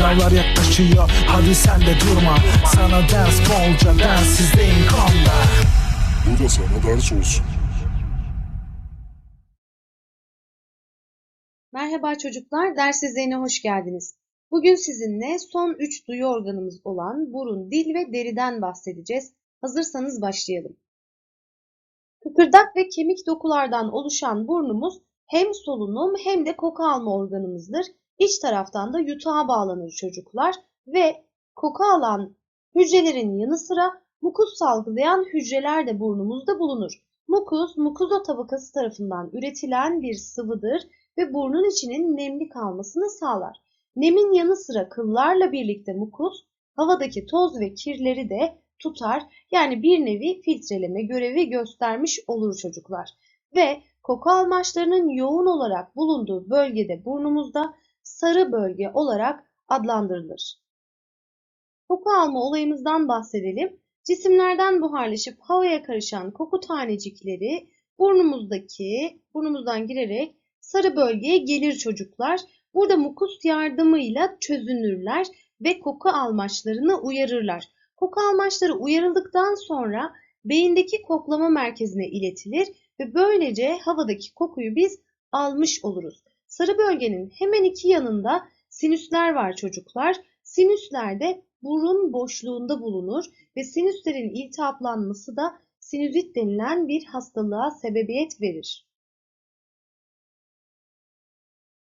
Sınavlar yaklaşıyor hadi sen de durma Sana ders bolca densizliğin konda Bu da sana ders olsun. Merhaba çocuklar, ders izleyine hoş geldiniz. Bugün sizinle son 3 duyu organımız olan burun, dil ve deriden bahsedeceğiz. Hazırsanız başlayalım. Kıkırdak ve kemik dokulardan oluşan burnumuz hem solunum hem de koku alma organımızdır. İç taraftan da yutağa bağlanır çocuklar ve koku alan hücrelerin yanı sıra mukus salgılayan hücreler de burnumuzda bulunur. Mukus, mukuza tabakası tarafından üretilen bir sıvıdır ve burnun içinin nemli kalmasını sağlar. Nemin yanı sıra kıllarla birlikte mukus havadaki toz ve kirleri de tutar. Yani bir nevi filtreleme görevi göstermiş olur çocuklar. Ve koku almaçlarının yoğun olarak bulunduğu bölgede burnumuzda sarı bölge olarak adlandırılır. Koku alma olayımızdan bahsedelim. Cisimlerden buharlaşıp havaya karışan koku tanecikleri burnumuzdaki, burnumuzdan girerek sarı bölgeye gelir çocuklar. Burada mukus yardımıyla çözünürler ve koku almaçlarını uyarırlar. Koku almaçları uyarıldıktan sonra beyindeki koklama merkezine iletilir ve böylece havadaki kokuyu biz almış oluruz. Sarı bölgenin hemen iki yanında sinüsler var çocuklar. Sinüsler de burun boşluğunda bulunur ve sinüslerin iltihaplanması da sinüzit denilen bir hastalığa sebebiyet verir.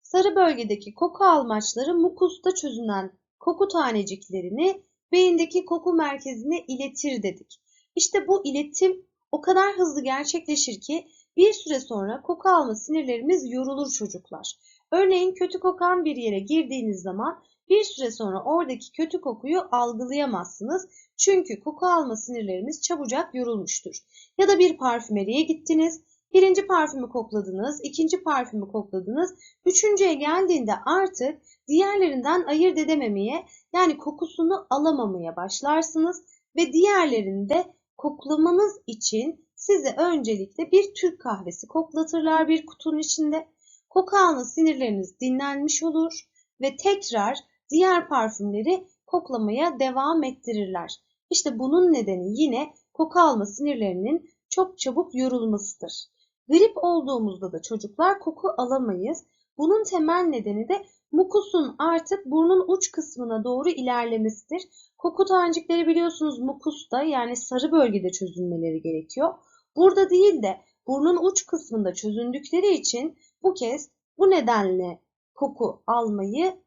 Sarı bölgedeki koku almaçları mukusta çözünen koku taneciklerini beyindeki koku merkezine iletir dedik. İşte bu iletim o kadar hızlı gerçekleşir ki bir süre sonra koku alma sinirlerimiz yorulur çocuklar. Örneğin kötü kokan bir yere girdiğiniz zaman bir süre sonra oradaki kötü kokuyu algılayamazsınız. Çünkü koku alma sinirlerimiz çabucak yorulmuştur. Ya da bir parfümeriye gittiniz. Birinci parfümü kokladınız, ikinci parfümü kokladınız. Üçüncüye geldiğinde artık diğerlerinden ayırt edememeye yani kokusunu alamamaya başlarsınız ve diğerlerinde koklamanız için size öncelikle bir Türk kahvesi koklatırlar bir kutunun içinde. Koku alma sinirleriniz dinlenmiş olur ve tekrar diğer parfümleri koklamaya devam ettirirler. İşte bunun nedeni yine koku alma sinirlerinin çok çabuk yorulmasıdır. Grip olduğumuzda da çocuklar koku alamayız. Bunun temel nedeni de mukusun artık burnun uç kısmına doğru ilerlemesidir. Koku tanecikleri biliyorsunuz mukusta yani sarı bölgede çözülmeleri gerekiyor. Burada değil de burnun uç kısmında çözündükleri için bu kez bu nedenle koku almayı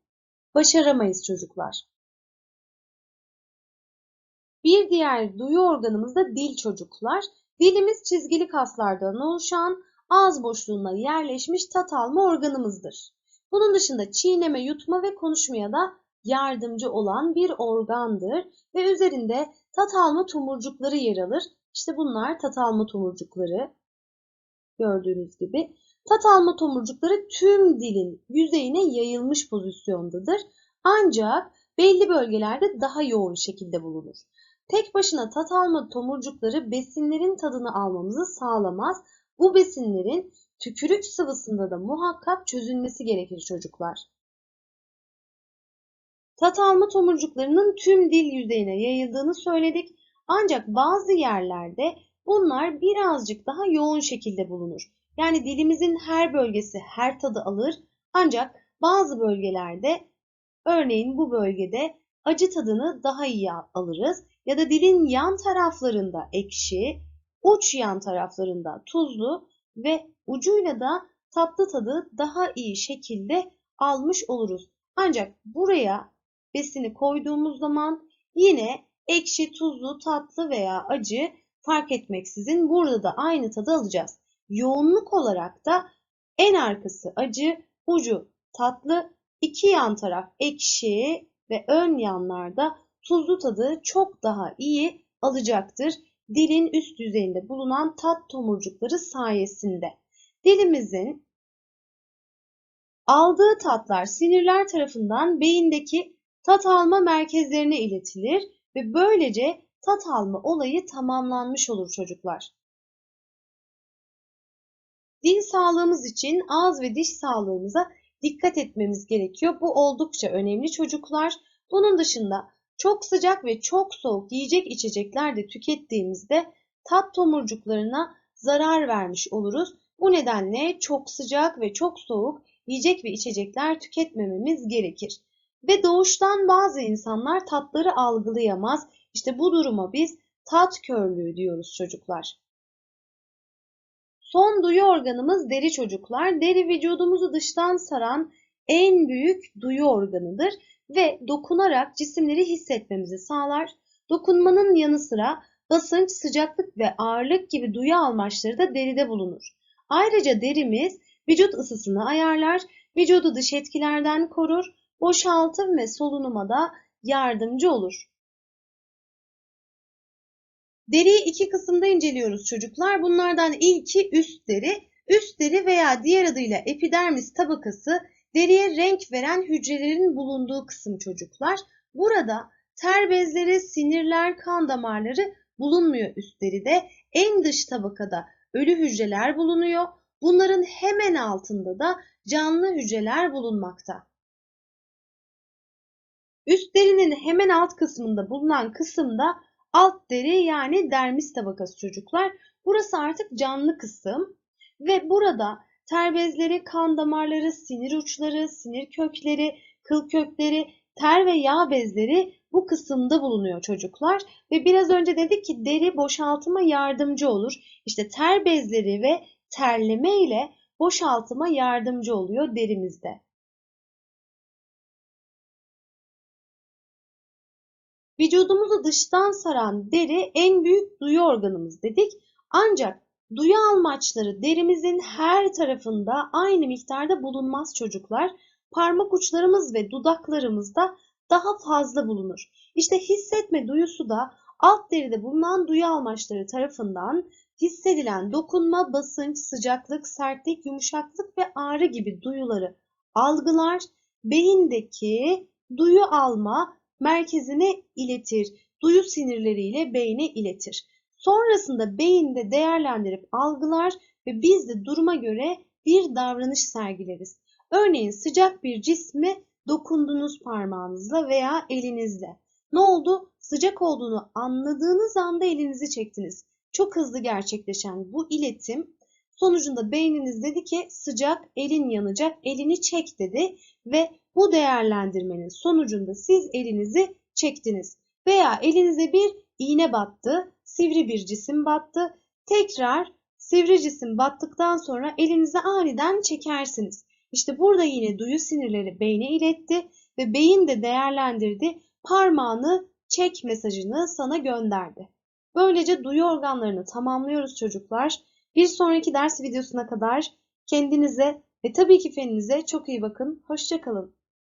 başaramayız çocuklar. Bir diğer duyu organımız da dil çocuklar. Dilimiz çizgili kaslardan oluşan ağız boşluğuna yerleşmiş tat alma organımızdır. Bunun dışında çiğneme, yutma ve konuşmaya da yardımcı olan bir organdır ve üzerinde tat alma tomurcukları yer alır. İşte bunlar tat alma tomurcukları. Gördüğünüz gibi tat alma tomurcukları tüm dilin yüzeyine yayılmış pozisyondadır. Ancak belli bölgelerde daha yoğun şekilde bulunur. Tek başına tat alma tomurcukları besinlerin tadını almamızı sağlamaz. Bu besinlerin tükürük sıvısında da muhakkak çözülmesi gerekir çocuklar. Tat alma tomurcuklarının tüm dil yüzeyine yayıldığını söyledik. Ancak bazı yerlerde bunlar birazcık daha yoğun şekilde bulunur. Yani dilimizin her bölgesi her tadı alır. Ancak bazı bölgelerde örneğin bu bölgede acı tadını daha iyi alırız. Ya da dilin yan taraflarında ekşi, uç yan taraflarında tuzlu ve ucuyla da tatlı tadı daha iyi şekilde almış oluruz. Ancak buraya besini koyduğumuz zaman yine ekşi, tuzlu, tatlı veya acı fark etmeksizin burada da aynı tadı alacağız. Yoğunluk olarak da en arkası acı, ucu tatlı, iki yan taraf ekşi ve ön yanlarda tuzlu tadı çok daha iyi alacaktır dilin üst yüzeyinde bulunan tat tomurcukları sayesinde. Dilimizin aldığı tatlar sinirler tarafından beyindeki tat alma merkezlerine iletilir ve böylece tat alma olayı tamamlanmış olur çocuklar. Dil sağlığımız için ağız ve diş sağlığımıza dikkat etmemiz gerekiyor. Bu oldukça önemli çocuklar. Bunun dışında çok sıcak ve çok soğuk yiyecek içecekler de tükettiğimizde tat tomurcuklarına zarar vermiş oluruz. Bu nedenle çok sıcak ve çok soğuk yiyecek ve içecekler tüketmememiz gerekir. Ve doğuştan bazı insanlar tatları algılayamaz. İşte bu duruma biz tat körlüğü diyoruz çocuklar. Son duyu organımız deri çocuklar. Deri vücudumuzu dıştan saran en büyük duyu organıdır ve dokunarak cisimleri hissetmemizi sağlar. Dokunmanın yanı sıra basınç, sıcaklık ve ağırlık gibi duyu almaçları da deride bulunur. Ayrıca derimiz vücut ısısını ayarlar, vücudu dış etkilerden korur, boşaltım ve solunuma da yardımcı olur. Deriyi iki kısımda inceliyoruz çocuklar. Bunlardan ilki üst deri. Üst deri veya diğer adıyla epidermis tabakası deriye renk veren hücrelerin bulunduğu kısım çocuklar. Burada ter bezleri, sinirler, kan damarları bulunmuyor üst deride. En dış tabakada ölü hücreler bulunuyor. Bunların hemen altında da canlı hücreler bulunmakta. Üst derinin hemen alt kısmında bulunan kısımda alt deri yani dermis tabakası çocuklar. Burası artık canlı kısım ve burada ter bezleri, kan damarları, sinir uçları, sinir kökleri, kıl kökleri, ter ve yağ bezleri bu kısımda bulunuyor çocuklar. Ve biraz önce dedik ki deri boşaltıma yardımcı olur. İşte ter bezleri ve terleme ile boşaltıma yardımcı oluyor derimizde. Vücudumuzu dıştan saran deri en büyük duyu organımız dedik. Ancak duyu almaçları derimizin her tarafında aynı miktarda bulunmaz çocuklar. Parmak uçlarımız ve dudaklarımızda daha fazla bulunur. İşte hissetme duyusu da alt deride bulunan duyu almaçları tarafından hissedilen dokunma, basınç, sıcaklık, sertlik, yumuşaklık ve ağrı gibi duyuları algılar, beyindeki duyu alma merkezine iletir. Duyu sinirleriyle beyne iletir. Sonrasında beyinde değerlendirip algılar ve biz de duruma göre bir davranış sergileriz. Örneğin sıcak bir cismi dokundunuz parmağınızla veya elinizle. Ne oldu? Sıcak olduğunu anladığınız anda elinizi çektiniz. Çok hızlı gerçekleşen bu iletim sonucunda beyniniz dedi ki sıcak, elin yanacak, elini çek dedi ve bu değerlendirmenin sonucunda siz elinizi çektiniz. Veya elinize bir iğne battı, sivri bir cisim battı. Tekrar sivri cisim battıktan sonra elinize aniden çekersiniz. İşte burada yine duyu sinirleri beyne iletti ve beyin de değerlendirdi. Parmağını çek mesajını sana gönderdi. Böylece duyu organlarını tamamlıyoruz çocuklar. Bir sonraki ders videosuna kadar kendinize ve tabii ki feninize çok iyi bakın. Hoşçakalın.